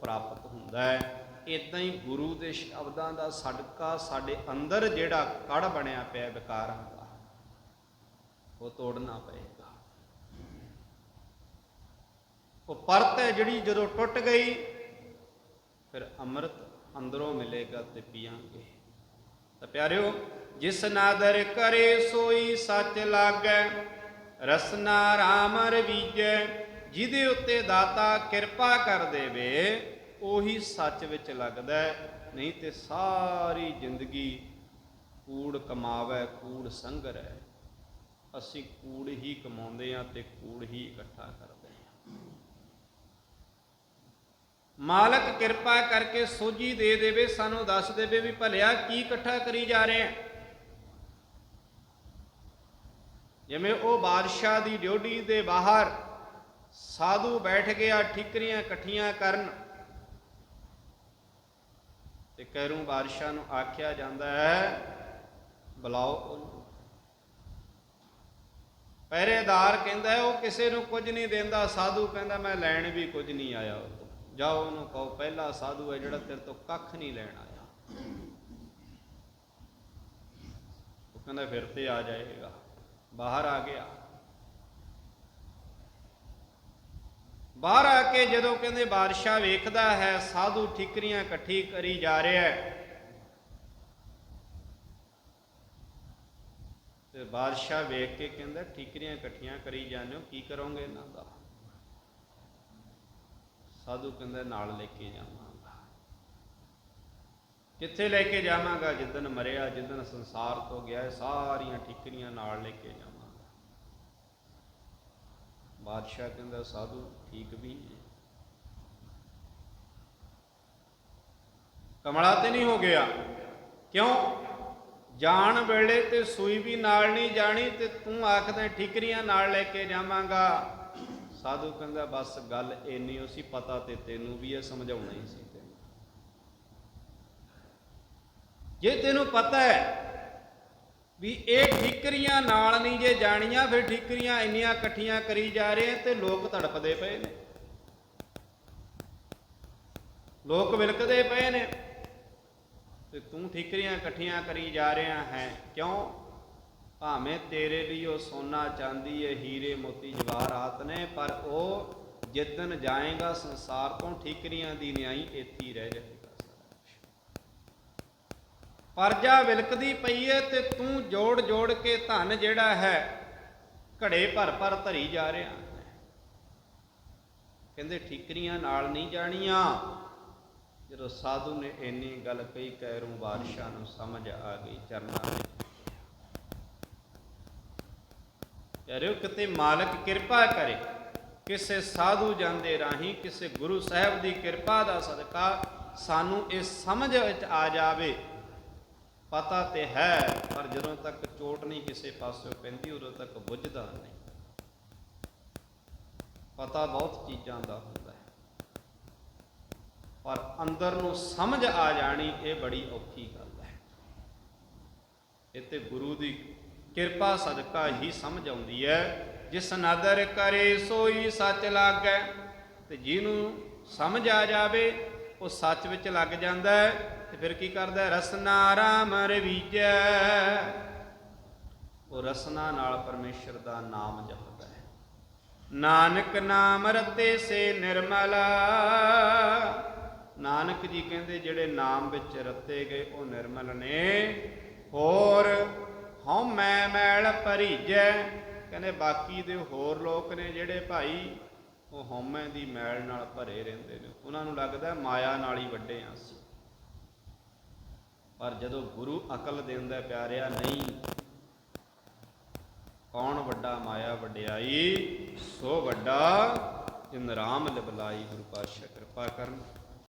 ਪ੍ਰਾਪਤ ਹੁੰਦਾ ਹੈ। ਇਦਾਂ ਹੀ ਗੁਰੂ ਦੇ ਸ਼ਬਦਾਂ ਦਾ ਸਦਕਾ ਸਾਡੇ ਅੰਦਰ ਜਿਹੜਾ ਕੜ ਬਣਿਆ ਪਿਆ ਵਿਕਾਰਾਂ ਦਾ ਉਹ ਤੋੜਨਾ ਪਏਗਾ। ਉਹ ਪਰਤ ਹੈ ਜਿਹੜੀ ਜਦੋਂ ਟੁੱਟ ਗਈ, ਫਿਰ ਅੰਮ੍ਰਿਤ ਅੰਦਰੋਂ ਮਿਲੇਗਾ ਤੇ ਪੀਾਂਗੇ ਤਾਂ ਪਿਆਰਿਓ, ਜਿਸ ਨਾਦਰ ਕਰੇ ਸੋਈ ਸੱਚ ਲਾਗੈ, ਰਸਨਾ ਰਾਮ ਰਵੀਜੈ ਜਿਹਦੇ ਉੱਤੇ ਦਾਤਾ ਕਿਰਪਾ ਕਰ ਦੇਵੇ, ਉਹੀ ਸੱਚ ਵਿੱਚ ਲੱਗਦਾ ਨਹੀਂ ਤੇ ਸਾਰੀ ਜ਼ਿੰਦਗੀ ਕੂੜ ਕਮਾਵੇ, ਕੂੜ ਸੰਗਰ। ਹੈ ਅਸੀਂ ਕੂੜ ਹੀ ਕਮਾਉਂਦੇ ਆ ਤੇ ਕੂੜ ਹੀ ਇਕੱਠਾ ਕਰਦੇ ਹਾਂ। ਮਾਲਕ ਕਿਰਪਾ ਕਰਕੇ ਸੋਝੀ ਦੇ ਦੇਵੇ, ਸਾਨੂੰ ਦੱਸ ਦੇਵੇ ਵੀ ਭਲਿਆ ਕੀ ਇਕੱਠਾ ਕਰੀ ਜਾ ਰਹੇ ਆ ਜਿਵੇਂ ਉਹ ਬਾਦਸ਼ਾਹ ਦੀ ਡਿਊਟੀ ਦੇ ਬਾਹਰ ਸਾਧੂ ਬੈਠ ਗਿਆ, ਠਿਕਰੀਆਂ ਇਕੱਠੀਆਂ ਕਰਨ। ਤੇ ਕੈਰੂ ਬਾਦਸ਼ਾਹ ਨੂੰ ਆਖਿਆ ਜਾਂਦਾ ਹੈ, ਬੁਲਾਓ ਉਹਨੂੰ। ਪਹਿਰੇਦਾਰ ਕਹਿੰਦਾ ਉਹ ਕਿਸੇ ਨੂੰ ਕੁਝ ਨਹੀਂ ਦਿੰਦਾ। ਸਾਧੂ ਕਹਿੰਦਾ, ਮੈਂ ਲੈਣ ਵੀ ਕੁਝ ਨਹੀਂ ਆਇਆ ਉਹ ਤੋਂ ਜਾਓ ਉਹਨੂੰ ਕਹੋ, ਪਹਿਲਾ ਸਾਧੂ ਹੈ ਜਿਹੜਾ ਤੇਰੇ ਤੋਂ ਕੱਖ ਨਹੀਂ ਲੈਣ ਆਇਆ। ਉਹ ਕਹਿੰਦਾ, ਫਿਰ ਤੇ ਆ ਜਾਏਗਾ। ਬਾਹਰ ਆ ਗਿਆ। ਬਾਹਰ ਆ ਕੇ ਜਦੋਂ ਕਹਿੰਦੇ ਬਾਦਸ਼ਾਹ ਵੇਖਦਾ ਹੈ, ਸਾਧੂ ਠਿਕਰੀਆਂ ਇਕੱਠੀ ਕਰੀ ਜਾ ਰਿਹਾ ਹੈ। ਤੇ ਬਾਦਸ਼ਾਹ ਵੇਖ ਕੇ ਕਹਿੰਦਾ, ਠੀਕਰੀਆਂ ਇਕੱਠੀਆਂ ਕਰੀ ਜਾਂਦੇ ਹੋ, ਕੀ ਕਰੋਗੇ ਇਹਨਾਂ ਦਾ? ਸਾਧੂ ਕਹਿੰਦਾ, ਨਾਲ ਲੈ ਕੇ ਜਾਵਾਂਗਾ। ਕਿੱਥੇ ਲੈ ਕੇ ਜਾਵਾਂਗਾ? ਜਿੱਦਨ ਮਰਿਆ ਜਿੱਦਨ ਸੰਸਾਰ ਤੋਂ ਗਿਆ, ਸਾਰੀਆਂ ਠੀਕਰੀਆਂ ਨਾਲ ਲੈ ਕੇ ਜਾਵਾਂਗਾ। ਬਾਦਸ਼ਾਹ ਕਹਿੰਦਾ, ਸਾਧੂ, ਠੀਕ ਵੀ ਕਮਲਾ ਤੇ ਨਹੀਂ ਹੋ ਗਿਆ। ਕਿਉਂ? ਜਾਣ ਵੇਲੇ ਤੇ ਸੂਈ ਵੀ ਨਾਲ ਨਹੀਂ ਜਾਣੀ ਤੇ ਤੂੰ ਆਖਦਾ ਠਿਕਰੀਆਂ ਨਾਲ ਲੈ ਕੇ ਜਾਵਾਂਗਾ। ਸਾਧੂ ਕਹਿੰਦਾ, ਬਸ ਗੱਲ ਇੰਨੀ ਸੀ ਪਤਾ ਤੇ ਤੈਨੂੰ ਵੀ ਇਹ ਸਮਝਾਉਣਾ ਹੀ ਸੀ ਤੈਨੂੰ। ਜੇ ਤੈਨੂੰ ਪਤਾ ਹੈ ਵੀ ਇਹ ਠੀਕਰੀਆਂ ਨਾਲ ਨਹੀਂ ਜੇ ਜਾਣੀਆਂ, ਫਿਰ ਠੀਕਰੀਆਂ ਇੰਨੀਆਂ ਇਕੱਠੀਆਂ ਕਰੀ ਜਾ ਰਹੇ ਤੇ ਲੋਕ ਤੜਪਦੇ ਪਏ ਨੇ। ਲੋਕ ਵਿਲਕਦੇ ਪਏ ਨੇ ਤੇ ਤੂੰ ਠੀਕਰੀਆਂ ਇਕੱਠੀਆਂ ਕਰੀ ਜਾ ਰਿਹਾ ਹੈ ਕਿਉਂ? ਭਾਵੇਂ ਤੇਰੇ ਲਈ ਉਹ ਸੋਨਾ ਚਾਂਦੀ ਹੈ ਹੀਰੇ ਮੋਤੀ ਜਵਾਹਰਾਤ ਨੇ, ਪਰ ਉਹ ਜਿੱਦਨ ਜਾਏਗਾ ਸੰਸਾਰ ਤੋਂ ਠੀਕਰੀਆਂ ਦੀ ਨਿਆਈ ਇੱਥੇ ਰਹਿ ਜਾਏਗਾ। ਪਰਜਾ ਵਿਲਕਦੀ ਪਈ ਹੈ ਤੇ ਤੂੰ ਜੋੜ ਜੋੜ ਕੇ ਧਨ ਜਿਹੜਾ ਹੈ, ਘੜੇ ਭਰ ਭਰ ਧਰੀ ਜਾ ਰਿਹਾ ਹੈ। ਕਹਿੰਦੇ ਠੀਕਰੀਆਂ ਨਾਲ ਨਹੀਂ ਜਾਣੀਆਂ। ਜਦੋਂ ਸਾਧੂ ਨੇ ਇੰਨੀ ਗੱਲ ਕਹੀ ਕੈਰੂ ਬਾਦਸ਼ਾਹ ਨੂੰ ਸਮਝ ਆ ਗਈ, ਚਰਨਾਂ ਵਿੱਚ। ਕਹਿ ਕਿਤੇ ਮਾਲਕ ਕਿਰਪਾ ਕਰੇ, ਕਿਸੇ ਸਾਧੂ ਜਾਂਦੇ ਰਾਹੀਂ, ਕਿਸੇ ਗੁਰੂ ਸਾਹਿਬ ਦੀ ਕਿਰਪਾ ਦਾ ਸਦਕਾ ਸਾਨੂੰ ਇਹ ਸਮਝ ਵਿੱਚ ਆ ਜਾਵੇ। ਪਤਾ ਤੇ ਹੈ, ਪਰ ਜਦੋਂ ਤੱਕ ਚੋਟ ਨਹੀਂ ਕਿਸੇ ਪਾਸਿਓਂ ਪੈਂਦੀ, ਉਦੋਂ ਤੱਕ ਬੁੱਝਦਾ ਨਹੀਂ। ਪਤਾ ਬਹੁਤ ਚੀਜ਼ਾਂ ਦਾ ਹੁੰਦਾ ਹੈ। ਪਰ ਅੰਦਰ ਨੂੰ ਸਮਝ ਆ ਜਾਣੀ, ਇਹ ਬੜੀ ਔਖੀ ਗੱਲ ਹੈ। ਇੱਥੇ ਗੁਰੂ ਦੀ ਕਿਰਪਾ, ਸਦਕਾ ਹੀ ਸਮਝ ਆਉਂਦੀ ਹੈ। ਜਿਸ ਨਦਰ ਕਰੇ, ਸੋਈ ਸੱਚ ਲਾਗੈ। ਤੇ ਜਿਹਨੂੰ ਸਮਝ ਆ ਜਾਵੇ ਉਹ ਸੱਚ ਵਿੱਚ ਲੱਗ ਜਾਂਦਾ ਹੈ, ਤੇ ਫਿਰ ਕੀ ਕਰਦਾ ਹੈ? ਰਸਨਾ ਰਾਮ ਰਵੀਜੈ। ਉਹ ਰਸਨਾ ਨਾਲ ਪਰਮੇਸ਼ਰ ਦਾ ਨਾਮ ਜਪਦਾ ਹੈ। ਨਾਨਕ ਨਾਮ ਰਤੇ ਸੇ ਨਿਰਮਲਾ। ਨਾਨਕ ਜੀ ਕਹਿੰਦੇ, ਜਿਹੜੇ ਨਾਮ ਵਿੱਚ ਰਤੇ ਗਏ, ਉਹ ਨਿਰਮਲ ਨੇ। ਹੋਰ, ਹਉ ਮੈਂ ਮੈਲ ਭਰੀਜੈ। ਕਹਿੰਦੇ, ਬਾਕੀ ਦੇ ਹੋਰ ਲੋਕ ਨੇ ਜਿਹੜੇ ਭਾਈ ਉਹ ਹਉਮੈ ਦੀ ਮੈਲ ਨਾਲ ਭਰੇ ਰਹਿੰਦੇ ਨੇ। ਉਹਨਾਂ ਨੂੰ ਲੱਗਦਾ ਮਾਇਆ ਨਾਲ ਹੀ ਵੱਡੇ ਆ ਅਸੀਂ। ਪਰ ਜਦੋਂ ਗੁਰੂ ਅਕਲ ਦਿੰਦਾ ਪਿਆਰਿਆ, ਨਹੀਂ। ਕੌਣ ਵੱਡਾ ਮਾਇਆ ਵਡਿਆਈ, ਸੋ ਵੱਡਾ ਜਿਨ ਰਾਮ ਲਿਬਲਾਈ ਗੁਰੂ ਪਾਤਸ਼ਾਹ ਕਿਰਪਾ ਕਰਨ।